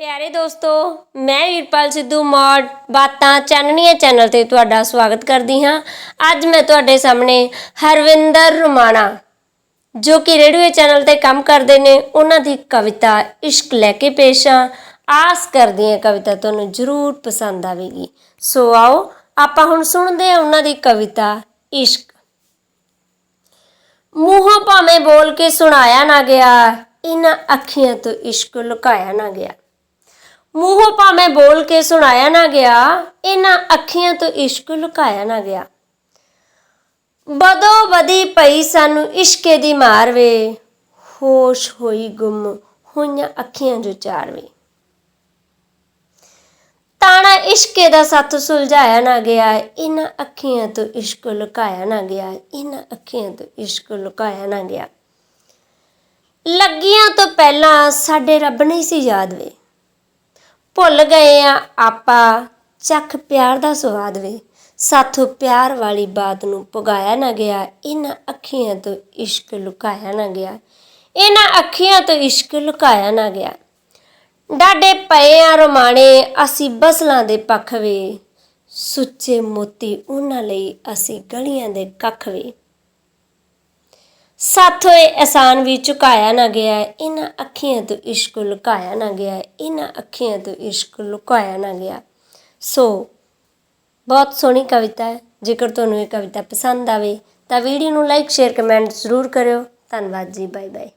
ਪਿਆਰੇ ਦੋਸਤੋ, ਮੈਂ ਵੀਰਪਾਲ ਸਿੱਧੂ ਮੌੜ, ਬਾਤਾਂ ਚਾਨਣੀਆਂ ਚੈਨਲ ਤੇ ਤੁਹਾਡਾ ਸਵਾਗਤ ਕਰਦੀ ਹਾਂ। ਅੱਜ ਮੈਂ ਤੁਹਾਡੇ ਸਾਹਮਣੇ ਹਰਵਿੰਦਰ ਰੁਮਾਣਾ, ਜੋ ਕਿ ਰੇਡੀਓ ਚੈਨਲ ਤੇ ਕੰਮ ਕਰਦੇ ਨੇ, ਉਹਨਾਂ ਦੀ ਕਵਿਤਾ ਇਸ਼ਕ ਲੈ ਕੇ ਪੇਸ਼ ਹਾਂ ਆਸ ਕਰਦੀ ਹਾਂ ਕਵਿਤਾ ਤੁਹਾਨੂੰ ਜ਼ਰੂਰ ਪਸੰਦ ਆਵੇਗੀ। ਸੋ ਆਓ, ਆਪਾਂ ਹੁਣ ਸੁਣਦੇ ਹਾਂ ਉਹਨਾਂ ਦੀ ਕਵਿਤਾ ਇਸ਼ਕ। ਮੂੰਹੋਂ ਭਾਵੇਂ ਬੋਲ ਕੇ ਸੁਣਾਇਆ ਨਾ ਗਿਆ ਇਹਨਾਂ ਅੱਖੀਆਂ ਤੋਂ ਇਸ਼ਕ ਲੁਕਾਇਆ ਨਾ ਗਿਆ। ਮੂੰਹੋਂ ਭਾਵੇਂ ਬੋਲ ਕੇ ਸੁਣਾਇਆ ਨਾ ਗਿਆ, ਇਹਨਾਂ ਅੱਖੀਆਂ ਤੋਂ ਇਸ਼ਕ ਲੁਕਾਇਆ ਨਾ ਗਿਆ। ਬਦੋ ਬਦੀ ਪਈ ਸਾਨੂੰ ਇਸ਼ਕੇ ਦੀ ਮਾਰ ਵੇ, ਹੋਸ਼ ਹੋਈ ਗੁੰਮ ਹੋਈਆਂ ਅੱਖੀਆਂ ਜੋ ਚਾਰ ਵੇ। ਤਾਣਾ ਇਸ਼ਕੇ ਦਾ ਸੱਤ ਸੁਲਝਾਇਆ ਨਾ ਗਿਆ, ਇਹਨਾਂ ਅੱਖੀਆਂ ਤੋਂ ਇਸ਼ਕ ਲੁਕਾਇਆ ਨਾ ਗਿਆ, ਇਹਨਾਂ ਅੱਖੀਆਂ ਤੋਂ ਇਸ਼ਕ ਲੁਕਾਇਆ ਨਾ ਗਿਆ। ਲੱਗੀਆਂ ਤੋਂ ਪਹਿਲਾਂ ਸਾਡੇ ਰੱਬ ਨਹੀਂ ਸੀ ਯਾਦ ਵੇ। ਭੁੱਲ ਗਏ ਆ ਆਪਾਂ। ਚੱਖ ਪਿਆਰ ਦਾ ਸਵਾਦ ਵੇ। ਸਾਥੋਂ ਪਿਆਰ ਵਾਲੀ ਬਾਤ ਨੂੰ ਪੁਗਾਇਆ ਨਾ ਗਿਆ। ਇਹਨਾਂ ਅੱਖੀਆਂ ਤੋਂ ਇਸ਼ਕ ਲੁਕਾਇਆ ਨਾ ਗਿਆ। ਇਹਨਾਂ ਅੱਖੀਆਂ ਤੋਂ ਇਸ਼ਕ ਲੁਕਾਇਆ ਨਾ ਗਿਆ। ਡਾਡੇ ਪਏ ਆ ਰਮਾਣੇ, ਅਸੀਂ ਬਸਲਾਂ ਦੇ ਪੱਖ ਵੇ। ਸੁੱਚੇ ਮੋਤੀ ਉਹਨਾਂ ਲਈ ਅਸੀਂ ਗਲੀਆਂ ਦੇ ਕੱਖ ਵੇ। ਸਾਥੋਂ ਇਹ ਆਸਾਨ ਵੀ ਝੁਕਾਇਆ ਨਾ ਗਿਆ ਹੈ, ਇਹਨਾਂ ਅੱਖੀਆਂ ਤੋਂ ਇਸ਼ਕ ਲੁਕਾਇਆ ਨਾ ਗਿਆ ਇਹਨਾਂ ਅੱਖੀਆਂ ਤੋਂ ਇਸ਼ਕ ਲੁਕਾਇਆ ਨਾ ਗਿਆ ਸੋ, ਬਹੁਤ ਸੋਹਣੀ ਕਵਿਤਾ ਹੈ, ਜੇਕਰ ਤੁਹਾਨੂੰ ਇਹ ਕਵਿਤਾ ਪਸੰਦ ਆਵੇ ਤਾਂ ਵੀਡੀਓ ਨੂੰ ਲਾਈਕ ਸ਼ੇਅਰ ਕਮੈਂਟ ਜ਼ਰੂਰ ਕਰਿਓ। ਧੰਨਵਾਦ ਜੀ ਬਾਏ ਬਾਏ